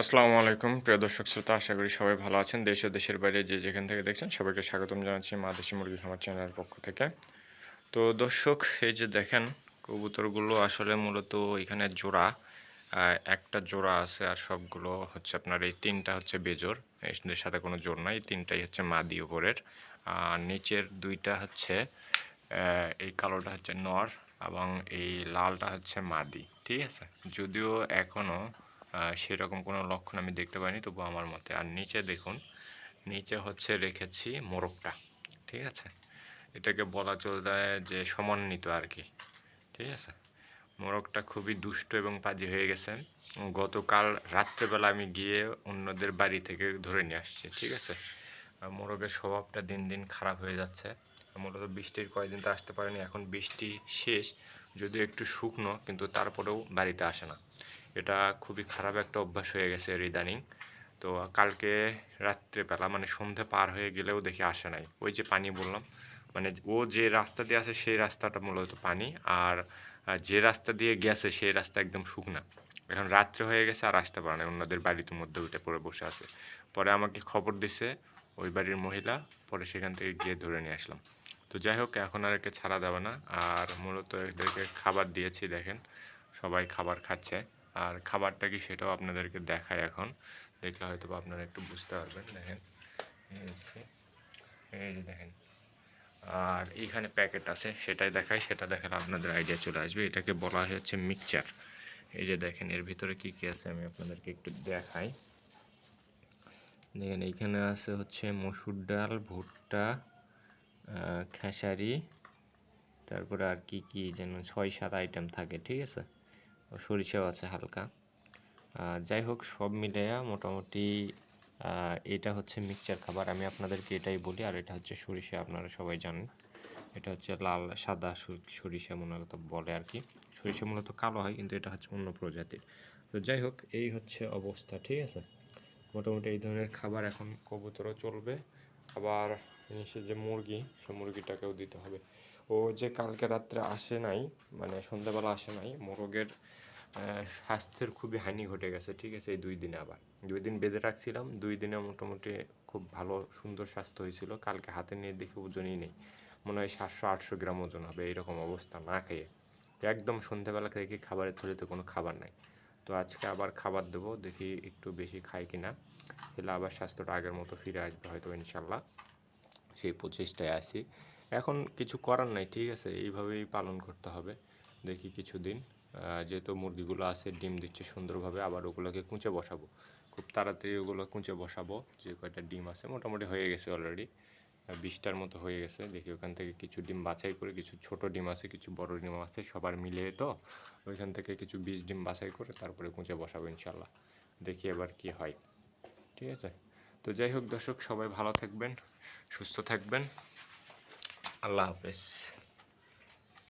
আসসালামু আলাইকুম। প্রিয় দর্শক শ্রোতা, আশা করি সবাই ভালো আছেন। দেশ ও দেশের বাইরে যে যেখান থেকে দেখছেন সবাইকে স্বাগতম জানাচ্ছি মা দেশি মুরগি খামার চ্যানেলের পক্ষ থেকে। তো দর্শক, এই যে দেখেন কবুতরগুলো আসলে মূলত এখানে জোড়া একটা জোড়া আছে আর সবগুলো হচ্ছে আপনার এই তিনটা হচ্ছে বেজোর এদের সাথে কোনো জোর নাই তিনটাই হচ্ছে মাদি উপরের। আর নিচের দুইটা হচ্ছে এই কালোটা হচ্ছে নর এবং এই লালটা হচ্ছে মাদি, ঠিক আছে? যদিও এখনও সেরকম কোনো লক্ষণ আমি দেখতে পাইনি, তবু আমার মতে। আর নিচে দেখুন, নিচে হচ্ছে রেখেছি মোরগটা, ঠিক আছে? এটাকে বলা চলে যে সমন্বিত আর কি, ঠিক আছে? মোরগটা খুবই দুষ্ট এবং পাজি হয়ে গেছে গতকাল রাত্রেবেলা আমি গিয়ে অন্যদের বাড়ি থেকে ধরে নিয়ে আসছি, ঠিক আছে? মোরগের স্বভাবটা দিন দিন খারাপ হয়ে যাচ্ছে। মূলত বৃষ্টির কয়েকদিন তো আসতে পারেনি, এখন বৃষ্টি শেষ, যদিও একটু শুকনো, কিন্তু তারপরেও বাড়িতে আসে না। এটা খুবই খারাপ একটা অভ্যাস হয়ে গেছে ইদানিং। তো কালকে রাত্রেবেলা মানে সন্ধে পার হয়ে গেলেও দেখি আসে নাই। ওই যে পানি বললাম মানে ও যে রাস্তা দিয়ে আসে সেই রাস্তাটা মূলত পানি, আর যে রাস্তা দিয়ে গেছে সেই রাস্তা একদম শুকনা। এখন রাত্রে হয়ে গেছে আর আসতে পারে না, অন্যদের বাড়িতে মধ্যে উঠে পড়ে বসে আছে। পরে আমাকে খবর দিছে, ওই বাড়ির মহিলা, পরে সেখান থেকে গিয়ে ধরে নিয়ে আসলাম। তো যাই হোক, এখন আর একে ছাড়া যাবে না। আর মূলত এদেরকে খাবার দিয়েছি, দেখেন। সবাই খাবার খাচ্ছে। আর খাবারটা কি সেটাও আপনাদেরকে দেখায় এখন। দেখলে হয়তো আপনারা একটু বুঝতে পারবেন। দেখেন, এই যে দেখেন। আর এইখানে প্যাকেট আছে, সেটাই দেখাই, সেটা দেখালে আপনাদের আইডিয়া চলে আসবে। এটাকে বলা হচ্ছে মিক্সচার এই যে দেখেন, এর ভিতরে কি কি আছে আমি আপনাদেরকে একটু দেখাই। দেখেন, এইখানে আছে হচ্ছে মসুর ডাল, ভুট্টা খেসারি, তারপরে আর কি কি যেন ছয়, সাত আইটেম থাকে, ঠিক আছে? সরিষাও আছে হালকা। যাই হোক, সব মিলিয়ে মোটামুটি এটা হচ্ছে মিক্সচার খাবার। আমি আপনাদেরকে এটাই বলি, আর এটা হচ্ছে সরিষা, আপনারা সবাই জানেন। এটা হচ্ছে লাল, সাদা সর- সরিষা মূলত বলে আর কি। সরিষা মূলত কালো হয়, কিন্তু এটা হচ্ছে অন্য প্রজাতির। তো যাই হোক, এই হচ্ছে অবস্থা, ঠিক আছে? মোটামুটি এই ধরনের খাবার এখন কবুতরও চলবে। আবার নিচে যে মুরগি সে মুরগিটাকেও দিতে হবে। ও যে কালকে রাত্রে আসে নাই মানে সন্ধ্যাবেলা আসে নাই, মোরগের স্বাস্থ্যের খুবই হানি ঘটে গেছে, ঠিক আছে? এই দুই দিনে আবার। দুই দিন বেঁধে রাখছিলাম, দুই দিনে মোটামুটি খুব ভালো, সুন্দর স্বাস্থ্য হয়েছিল। কালকে হাতে নিয়ে দেখে ওজনই নেই। মনে হয় সাতশো, আটশো গ্রাম ওজন হবে, এইরকম অবস্থা না খেয়ে। একদম সন্ধ্যাবেলা থেকে খাবারের থলিতে কোনো খাবার নাই। তো আজকে আবার খাবার দেবো, দেখি একটু বেশি খাই কিনা। তাহলে আবার স্বাস্থ্যটা আগের মতো ফিরে আসবে হয়তো ইনশাল্লাহ। সেই প্রচেষ্টায় আসি এখন কিছু করার নাই, ঠিক আছে? এইভাবেই পালন করতে হবে। দেখি কিছুদিন যেহেতু মুরগিগুলো আছে, ডিম দিচ্ছে সুন্দরভাবে, আবার ওগুলোকে কুঁচে বসাবো। খুব তাড়াতাড়ি ওগুলো কুঁচে বসাবো, যে কয়টা ডিম আছে, মোটামুটি হয়ে গেছে অলরেডি বিশটার মতো হয়ে গেছে। দেখি ওখান থেকে কিছু ডিম বাছাই করে, কিছু ছোট ডিম আছে, কিছু বড় ডিম আছে, সবার মিলিয়ে তো ওইখান থেকে কিছু বিশ ডিম বাছাই করে তারপরে কুঁচে বসাবো ইনশাল্লাহ দেখি এবার কি হয়। ঠিক আছে? তো যাই হোক দর্শক সবাই ভালো থাকবেন সুস্থ থাকবেন। আল্লাহ হাফেজ।